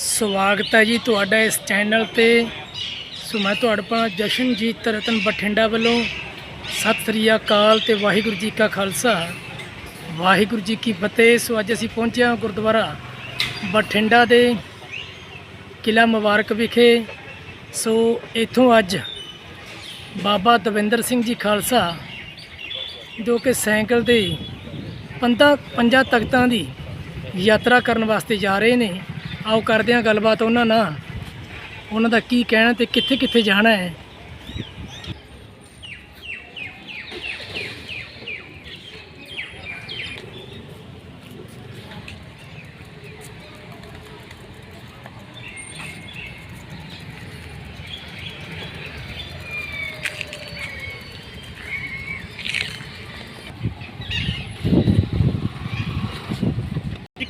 ਸਵਾਗਤ ਹੈ ਜੀ ਤੁਹਾਡਾ ਇਸ ਚੈਨਲ ਤੇ। ਸੋ ਮੈਂ ਤੁਹਾਡੇ ਪਾ ਜਸ਼ਨਜੀਤ ਰਤਨ ਬਠਿੰਡਾ ਵੱਲੋਂ ਸਤਿ ਸ੍ਰੀ ਅਕਾਲ ਤੇ ਵਾਹਿਗੁਰੂ ਜੀ ਕਾ ਖਾਲਸਾ। ਵਾਹਿਗੁਰੂ ਜੀ ਕੀ ਫਤਿਹ। ਸੋ ਅੱਜ ਅਸੀਂ ਪਹੁੰਚੇ ਹਾਂ ਗੁਰਦੁਆਰਾ ਬਠਿੰਡਾ ਦੇ ਕਿਲਾ ਮੁਬਾਰਕ ਵਿਖੇ। ਸੋ ਇਥੋਂ ਅੱਜ ਬਾਬਾ ਦਵਿੰਦਰ ਸਿੰਘ ਜੀ ਖਾਲਸਾ, ਜੋ ਕਿ ਸਾਈਕਲ ਤੇ ਪੰਦਾ ਪੰਜਾਂ ਤਖਤਾਂ ਦੀ ਯਾਤਰਾ ਕਰਨ ਵਾਸਤੇ ਜਾ ਰਹੇ ਨੇ। ਆਓ ਕਰਦੇ ਹਾਂ ਗੱਲਬਾਤ ਉਹਨਾਂ ਨਾਲ। ਉਹਨਾਂ ਦਾ ਕੀ ਕਹਿਣਾ ਤੇ ਕਿੱਥੇ ਕਿੱਥੇ ਜਾਣਾ ਹੈ।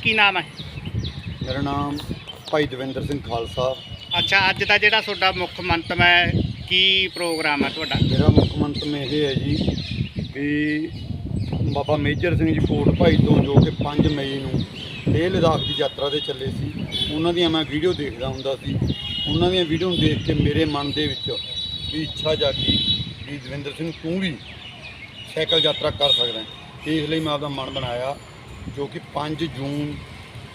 ਕੀ ਨਾਮ ਹੈ? ਮੇਰਾ ਨਾਮ ਭਾਈ ਦਵਿੰਦਰ ਸਿੰਘ ਖਾਲਸਾ। ਅੱਛਾ ਅੱਜ ਦਾ ਜਿਹੜਾ ਤੁਹਾਡਾ ਮੁੱਖ ਮੰਤਵ ਹੈ ਕੀ ਪ੍ਰੋਗਰਾਮ ਹੈ ਤੁਹਾਡਾ? ਮੇਰਾ ਮੁੱਖ ਮੰਤਵ ਇਹ ਹੈ ਜੀ ਵੀ ਬਾਬਾ ਮੇਜਰ ਸਿੰਘ ਜੀ ਕੋਟ ਭਾਈ ਤੋਂ ਜੋ ਕਿ 5 ਮਈ ਨੂੰ ਲੇਹ ਲਦਾਖ ਦੀ ਯਾਤਰਾ ਤੇ ਚੱਲੇ ਸੀ ਉਹਨਾਂ ਦੀਆਂ ਮੈਂ ਵੀਡੀਓ ਦੇਖਦਾ ਹੁੰਦਾ ਸੀ। ਉਹਨਾਂ ਦੀਆਂ ਵੀਡੀਓ ਨੂੰ ਦੇਖ ਕੇ ਮੇਰੇ ਮਨ ਦੇ ਵਿੱਚ ਵੀ ਇੱਛਾ ਜਾਗੀ ਵੀ ਦਵਿੰਦਰ ਸਿੰਘ ਤੂੰ ਵੀ ਸਾਈਕਲ ਯਾਤਰਾ ਕਰ ਸਕਦਾ ਹੈ। ਇਸ ਲਈ ਮੈਂ ਆਪਦਾ ਮਨ ਬਣਾਇਆ ਜੋ ਕਿ 5 ਜੂਨ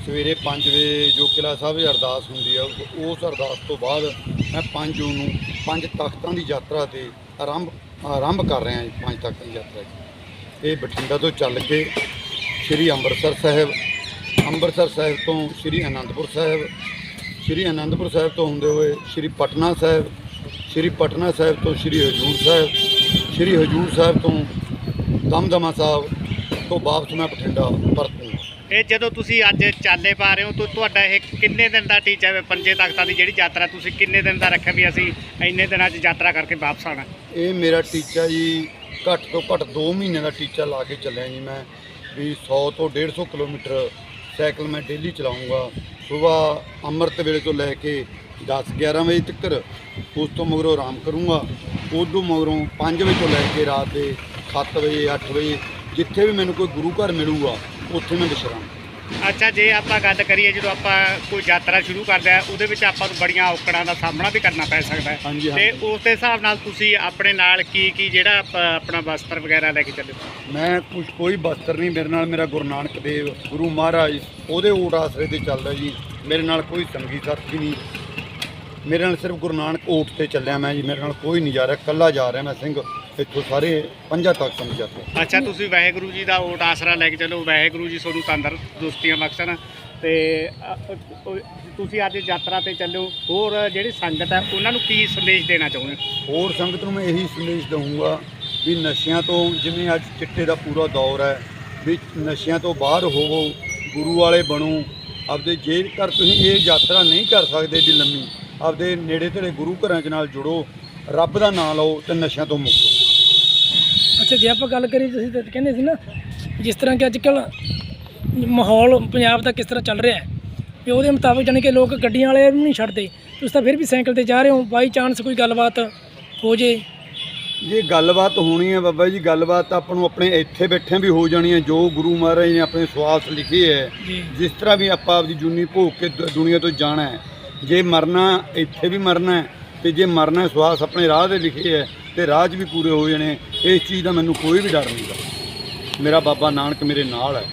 ਸਵੇਰੇ 5 ਵਜੇ ਜੋ ਕਿਲਾ ਸਾਹਿਬ ਦੀ ਅਰਦਾਸ ਹੁੰਦੀ ਆ, ਉਸ ਅਰਦਾਸ ਤੋਂ ਬਾਅਦ ਮੈਂ 5 ਜੂਨ ਨੂੰ ਪੰਜ ਤਖਤਾਂ ਦੀ ਯਾਤਰਾ ਤੇ ਆਰੰਭ ਆਰੰਭ ਕਰ ਰਿਹਾ ਜੀ, ਪੰਜ ਤਖਤਾਂ ਦੀ ਯਾਤਰਾ ਜੀ। ਇਹ ਬਠਿੰਡਾ ਤੋਂ ਚੱਲ ਕੇ ਸ੍ਰੀ ਅੰਮ੍ਰਿਤਸਰ ਸਾਹਿਬ ਅੰਮ੍ਰਿਤਸਰ ਸਾਹਿਬ ਤੋਂ ਸ੍ਰੀ ਅਨੰਦਪੁਰ ਸਾਹਿਬ, ਸ੍ਰੀ ਅਨੰਦਪੁਰ ਸਾਹਿਬ ਤੋਂ ਹੁੰਦੇ ਹੋਏ ਸ੍ਰੀ ਪਟਨਾ ਸਾਹਿਬ, ਸ੍ਰੀ ਪਟਨਾ ਸਾਹਿਬ ਤੋਂ ਸ੍ਰੀ ਹਜੂਰ ਸਾਹਿਬ, ਸ੍ਰੀ ਹਜੂਰ ਸਾਹਿਬ ਤੋਂ ਦਮਦਮਾ ਸਾਹਿਬ ਤੋਂ ਵਾਪਸ ਮੈਂ ਬਠਿੰਡਾ ਪਰਤੂੰ ਇਹ ਜਦੋਂ ਤੁਸੀਂ ਅੱਜ ਚਾਲੇ ਪਾ ਰਹੇ ਹੋ, ਤਾਂ ਤੁਹਾਡਾ ਇਹ ਕਿੰਨੇ ਦਿਨ ਦਾ ਟੀਚਾ ਹੈ? ਪੰਜੇ ਤਖਤਾਂ ਦੀ ਜਿਹੜੀ ਯਾਤਰਾ ਤੁਸੀਂ ਕਿੰਨੇ ਦਿਨ ਦਾ ਰੱਖਿਆ ਵੀ ਅਸੀਂ ਇੰਨੇ ਦਿਨਾਂ 'ਚ ਯਾਤਰਾ ਕਰਕੇ ਵਾਪਸ ਆਣਾ ਇਹ ਮੇਰਾ ਟੀਚਾ ਜੀ, ਘੱਟ ਤੋਂ ਘੱਟ 2 ਮਹੀਨੇ ਦਾ ਟੀਚਾ ਲਾ ਕੇ ਚੱਲਿਆ ਜੀ ਮੈਂ, ਵੀ 100 ਤੋਂ 150 ਕਿਲੋਮੀਟਰ ਸਾਈਕਲ ਮੈਂ ਡੇਲੀ ਚਲਾਉਂਗਾ। ਸਵੇਰ ਅੰਮ੍ਰਿਤ ਵੇਲੇ ਤੋਂ ਲੈ ਕੇ 10 11 ਵਜੇ ਤੱਕ ਉਸ ਤੋਂ ਮਗਰੋਂ ਆਰਾਮ ਕਰੂੰਗਾ। ਉਦੋਂ ਮਗਰੋਂ 5 ਵਜੇ ਤੋਂ ਲੈ ਕੇ ਰਾਤ ਦੇ 7 ਵਜੇ 8 ਵਜੇ, ਜਿੱਥੇ ਵੀ ਮੈਨੂੰ ਕੋਈ ਗੁਰੂ ਘਰ ਮਿਲੂਗਾ ਉੱਥੇ ਮੈਂ ਵਿਸ਼ਰਾਮ ਅੱਛਾ ਜੇ ਆਪਾਂ ਗੱਲ ਕਰੀਏ ਜਦੋਂ ਆਪਾਂ ਕੋਈ ਯਾਤਰਾ ਸ਼ੁਰੂ ਕਰਦੇ ਆ ਉਹਦੇ ਵਿੱਚ ਆਪਾਂ ਨੂੰ ਬੜੀਆਂ ਔਕੜਾਂ ਦਾ ਸਾਹਮਣਾ ਵੀ ਕਰਨਾ ਪੈ ਸਕਦਾ ਹੈ ਹਾਂਜੀ, ਤੇ ਹਾਂਜੀ। ਉਸ ਦੇ ਹਿਸਾਬ ਨਾਲ ਤੁਸੀਂ ਆਪਣੇ ਨਾਲ ਕੀ ਕੀ ਜਿਹੜਾ ਆਪ- ਆਪਣਾ ਵਸਤਰ ਵਗੈਰਾ ਲੈ ਕੇ ਚੱਲੇ? ਮੈਂ ਕੁਛ ਕੋਈ ਬਸਤਰ ਨਹੀਂ ਮੇਰੇ ਨਾਲ ਮੇਰਾ ਗੁਰੂ ਨਾਨਕ ਦੇਵ ਗੁਰੂ ਮਹਾਰਾਜ ਉਹਦੇ ਓਟ ਆਸਰੇ ਤੇ ਚੱਲਦਾ ਜੀ ਮੇਰੇ ਨਾਲ ਕੋਈ ਸੰਗੀ ਸਾਥੀ ਨਹੀਂ ਮੇਰੇ ਨਾਲ ਸਿਰਫ ਗੁਰੂ ਨਾਨਕ ਓਟ ਤੇ ਚੱਲਿਆ ਮੈਂ ਜੀ ਮੇਰੇ ਨਾਲ ਕੋਈ ਨਹੀਂ ਜਾ ਰਿਹਾ ਇਕੱਲਾ ਜਾ ਰਿਹਾ ਮੈਂ ਸਿੰਘ ਇੱਥੋਂ ਸਾਰੇ ਪੰਜਾਂ ਤੱਕ ਸਮਝ ਜਾਂਦੇ ਅੱਛਾ ਤੁਸੀਂ ਵਾਹਿਗੁਰੂ ਜੀ ਦਾ ਓਟ ਆਸਰਾ ਲੈ ਕੇ ਚੱਲੋ ਵਾਹਿਗੁਰੂ ਜੀ ਤੁਹਾਨੂੰ ਤੰਦਰੁਸਤੀਆਂ ਬਖਸ਼ਣ। ਤੇ ਤੁਸੀਂ ਅੱਜ ਯਾਤਰਾ ਤੇ ਚੱਲੋ ਹੋਰ ਜਿਹੜੀ ਸੰਗਤ ਹੈ ਉਹਨਾਂ ਨੂੰ ਕੀ ਸੰਦੇਸ਼ ਦੇਣਾ ਚਾਹੁੰਦੇ? ਹੋਰ ਸੰਗਤ ਨੂੰ ਮੈਂ ਇਹੀ ਸੰਦੇਸ਼ ਦਊਂਗਾ ਵੀ ਨਸ਼ਿਆਂ ਤੋਂ ਜਿਵੇਂ ਅੱਜ ਚਿੱਟੇ ਦਾ ਪੂਰਾ ਦੌਰ ਹੈ ਵੀ ਨਸ਼ਿਆਂ ਤੋਂ ਬਾਹਰ ਹੋਵੋ ਗੁਰੂ ਵਾਲੇ ਬਣੋ ਆਪਦੇ ਜੇਕਰ ਤੁਸੀਂ ਇਹ ਯਾਤਰਾ ਨਹੀਂ ਕਰ ਸਕਦੇ ਏਡੀ ਲੰਮੀ। ਆਪਦੇ ਨੇੜੇ ਤੇੜੇ ਗੁਰੂ ਘਰਾਂ ਚ ਨਾਲ ਜੁੜੋ ਰੱਬ ਦਾ ਨਾਮ ਲਓ ਤੇ ਨਸ਼ਿਆਂ ਤੋਂ ਮੁਕਤ ਹੋ। ਅੱਛਾ ਜੇ ਆਪਾਂ ਗੱਲ ਕਰੀਏ ਤੁਸੀਂ ਤਾਂ ਕਹਿੰਦੇ ਸੀ ਨਾ ਜਿਸ ਤਰ੍ਹਾਂ ਕਿ ਅੱਜ ਕੱਲ੍ਹ ਮਾਹੌਲ ਪੰਜਾਬ ਦਾ ਕਿਸ ਤਰ੍ਹਾਂ ਚੱਲ ਰਿਹਾ ਹੈ ਵੀ ਉਹਦੇ ਮੁਤਾਬਕ ਜਾਣੀ ਕਿ ਲੋਕ ਗੱਡੀਆਂ ਵਾਲੇ ਨੂੰ ਨਹੀਂ ਛੱਡਦੇ ਤੁਸੀਂ ਤਾਂ ਫਿਰ ਵੀ ਸਾਈਕਲ ਤੇ ਜਾ ਰਹੇ ਹੋ ਬਾਈ ਚਾਂਸ ਕੋਈ ਗੱਲਬਾਤ ਹੋ ਜੇ। ਜੇ ਗੱਲਬਾਤ ਹੋਣੀ ਹੈ ਬਾਬਾ ਜੀ ਗੱਲਬਾਤ ਆਪਾਂ ਨੂੰ ਆਪਣੇ ਇੱਥੇ ਬੈਠੇ ਵੀ ਹੋ ਜਾਣੀ ਹੈ ਜੋ ਗੁਰੂ ਮਹਾਰਾਜ ਨੇ ਆਪਣੇ ਸਵਾਸ ਲਿਖੇ ਹੈ। ਜਿਸ ਤਰ੍ਹਾਂ ਵੀ ਆਪਾਂ ਆਪਦੀ ਜੂਨੀ ਭੋਗ ਕੇ ਦ- ਦੁਨੀਆ ਤੋਂ ਜਾਣਾ ਹੈ ਜੇ ਮਰਨਾ ਇੱਥੇ ਵੀ ਮਰਨਾ ਹੈ ਤੇ ਜੇ ਮਰਨਾ ਹੈ, ਸਵਾਸ ਆਪਣੇ ਰਾਹ ਦੇ ਲਿਖੇ ਹੈ ਤੇ ਰਾਹ 'ਚ ਵੀ ਪੂਰੇ ਹੋ ਜਾਣੇ ਇਸ ਚੀਜ਼ ਦਾ ਮੈਨੂੰ ਕੋਈ ਵੀ ਡਰ ਨਹੀਂ ਗਾ ਮੇਰਾ ਬਾਬਾ ਨਾਨਕ ਮੇਰੇ ਨਾਲ ਹੈ।